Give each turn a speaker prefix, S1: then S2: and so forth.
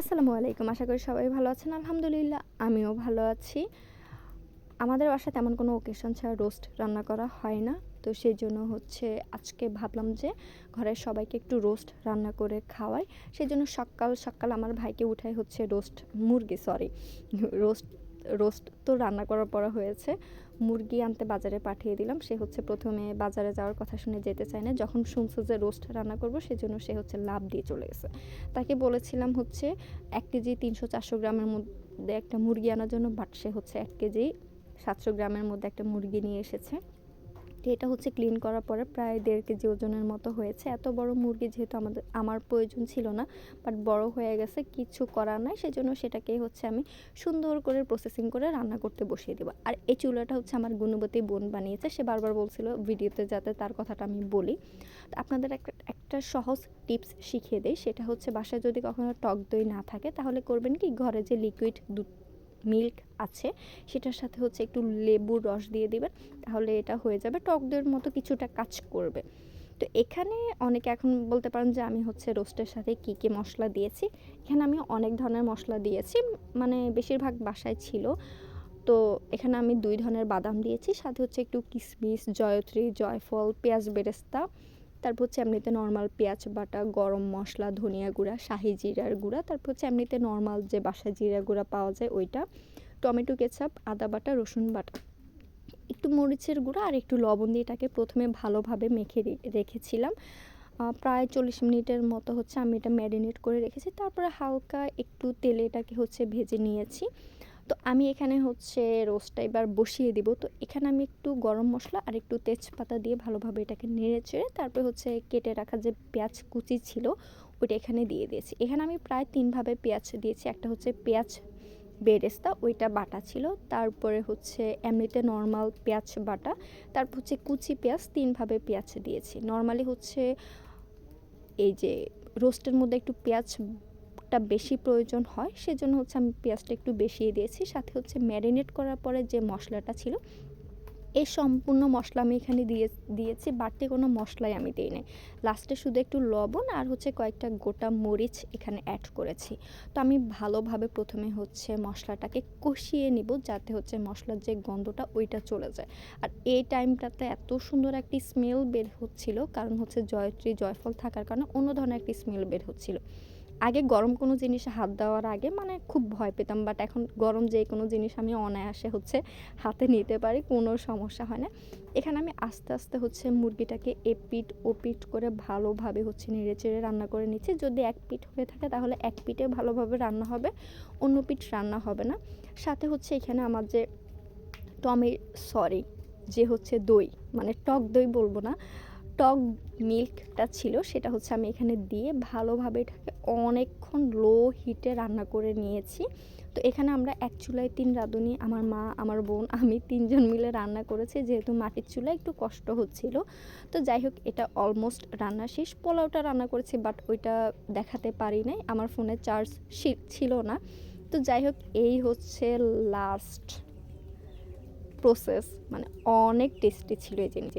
S1: আসসালামু আলাইকুম। আশা করি সবাই ভালো আছেন। আলহামদুলিল্লাহ, আমিও ভালো আছি। আমাদের বাসায় তেমন কোনো ওকেশন ছাড়া রোস্ট রান্না করা হয় না। তো সেই জন্য হচ্ছে আজকে ভাবলাম যে ঘরের সবাইকে একটু রোস্ট রান্না করে খাওয়াই। সেই জন্য সকাল সকাল আমার ভাইকে উঠাই হচ্ছে রোস্ট মুরগি সরি রোস্ট রোস্ট তো রান্না করার পর হয়েছে। মুরগি আনতে বাজারে পাঠিয়ে দিলাম। সে হচ্ছে প্রথমে বাজারে যাওয়ার কথা শুনে যেতে চায় না। যখন শুনছে যে রোস্ট রান্না করব, সেজন্য সে হচ্ছে লাভ দিয়ে চলে গেছে। তাকে বলেছিলাম হচ্ছে এক কেজি তিনশো চারশো গ্রামের মধ্যে একটা মুরগি আনার জন্য বাট সে হচ্ছে এক কেজি সাতশো গ্রামের মধ্যে একটা মুরগি নিয়ে এসেছে। এটা হচ্ছে ক্লিন করার পরে প্রায় দেড় কেজি ওজনের মতো হয়েছে। এত বড় মুরগি যেহেতু আমাদের, আমার প্রয়োজন ছিল না বাট বড় হয়ে গেছে, কিছু করার নাই, সেজন্য সেটাকে হচ্ছে আমি সুন্দর করে প্রসেসিং করে রান্না করতে বসিয়ে দেবো। আর এই চুলাটা হচ্ছে আমার গুণবতী বোন বানিয়েছে, সে বারবার বলছিল ভিডিওতে যাতে তার কথাটা আমি বলি। তো আপনাদের একটা একটা সহজ টিপস শিখিয়ে দেয় সেটা হচ্ছে বাসায় যদি কখনো টক দই না থাকে, তাহলে করবেন কি, ঘরে যে লিকুইড দুধ মিল্ক আছে, সেটার সাথে হচ্ছে একটু লেবুর রস দিয়ে দিবেন, তাহলে এটা হয়ে যাবে টক দইয়ের মতো কিছুটা কাজ করবে। তো এখানে অনেকে এখন বলতে পারেন যে আমি হচ্ছে রোস্টের সাথে কী কী মশলা দিয়েছি। এখানে আমি অনেক ধরনের মশলা দিয়েছি মানে বেশিরভাগ বাসায় ছিল। তো এখানে আমি দুই ধরনের বাদাম দিয়েছি, সাথে হচ্ছে একটু কিশমিশ জয়ত্রী, জয়ফল, পেঁয়াজ বেরেস্তা তারপর হচ্ছে এমনিতে নর্মাল পেঁয়াজ বাটা, গরম মশলা, ধনিয়া গুঁড়া, শাহি জিরার গুঁড়া, তারপর হচ্ছে এমনিতে নর্মাল যে বাসা জিরা গুঁড়া পাওয়া যায় ওইটা, টমেটো কেচাপ, আদা বাটা, রসুন বাটা। একটু মরিচের গুঁড়া আর একটু লবণ দিয়ে এটাকে প্রথমে ভালোভাবে মেখে রেখেছিলাম। প্রায় চল্লিশ মিনিটের মতো হচ্ছে আমি এটা ম্যারিনেট করে রেখেছি। তারপরে হালকা একটু তেলে এটাকে হচ্ছে ভেজে নিয়েছি। তো আমি এখানে হচ্ছে রোস্টটা এবার বসিয়ে দিব। তো এখানে আমি একটু গরম মশলা আর একটু তেজপাতা দিয়ে ভালোভাবে এটাকে নেড়ে চেড়ে তারপরে হচ্ছে কেটে রাখা যে পেঁয়াজ কুচি ছিল, ওইটা এখানে দিয়ে দিয়েছি। এখানে আমি প্রায় তিনভাবে পেঁয়াজ দিয়েছি। একটা হচ্ছে পেঁয়াজ বেরেস্তা, ওইটা বাটা ছিল। তারপরে হচ্ছে এমনিতে নর্মাল পেঁয়াজ বাটা, তারপর হচ্ছে কুচি পেঁয়াজ তিনভাবে পেঁয়াজ দিয়েছি। নর্মালি হচ্ছে এই যে রোস্টের মধ্যে একটু পেঁয়াজ টা বেশি প্রয়োজন হয়, সেজন্য হচ্ছে আমি পেঁয়াজটা একটু বেশিয়ে দিয়েছি। সাথে হচ্ছে ম্যারিনেট করার পরে যে মশলাটা ছিল, এই সম্পূর্ণ মশলা আমি এখানে দিয়ে, দিয়েছি। বাড়তি কোনো মশলাই আমি দিই নাই লাস্টে শুধু একটু লবণ আর হচ্ছে কয়েকটা গোটা মরিচ এখানে অ্যাড করেছি। তো আমি ভালোভাবে প্রথমে হচ্ছে মশলাটাকে কষিয়ে নিব, যাতে হচ্ছে মশলার যে গন্ধটা, ওইটা চলে যায়। আর এই টাইমটাতে এত সুন্দর একটি স্মেল বের হচ্ছিল, কারণ হচ্ছে জয়ত্রী, জয়ফল থাকার কারণে অন্য ধরনের একটি স্মেল বের হচ্ছিল। আগে গরম কোনো জিনিসে হাত দেওয়ার আগে মানে খুব ভয় পেতাম বাট এখন গরম যে কোনো জিনিস আমি অনায়াসে হচ্ছে হাতে নিতে পারি, কোনো সমস্যা হয় না। এখানে আমি আস্তে আস্তে হচ্ছে মুরগিটাকে এপিট ওপিট করে ভালোভাবে হচ্ছে নেড়ে চেড়ে রান্না করে নিচ্ছি। যদি এক পিঠ হয়ে থাকে তাহলে এক পিঠে ভালোভাবে রান্না হবে, অন্য পিঠ রান্না হবে না। সাথে হচ্ছে এখানে আমার যে টমে সরি যে হচ্ছে দই মানে টক দই বলব না টক মিল্কটা ছিল, সেটা হচ্ছে আমি এখানে দিয়ে ভালোভাবে এটাকে অনেকক্ষণ লো হিটে রান্না করে নিয়েছি। তো এখানে আমরা এক চুলায় তিন রাঁধুনি, আমার মা, আমার বোন, আমি তিনজন মিলে রান্না করেছি, যেহেতু মাটির চুলা একটু কষ্ট হচ্ছিল। তো যাই হোক, এটা অলমোস্ট রান্না শেষ। পোলাওটা রান্না করেছি বাট ওইটা দেখাতে পারি নাই, আমার ফোনে চার্জ ছিল না। তো যাই হোক, এই হচ্ছে লাস্ট প্রসেস মানে অনেক টেস্টি ছিল এই জিনিস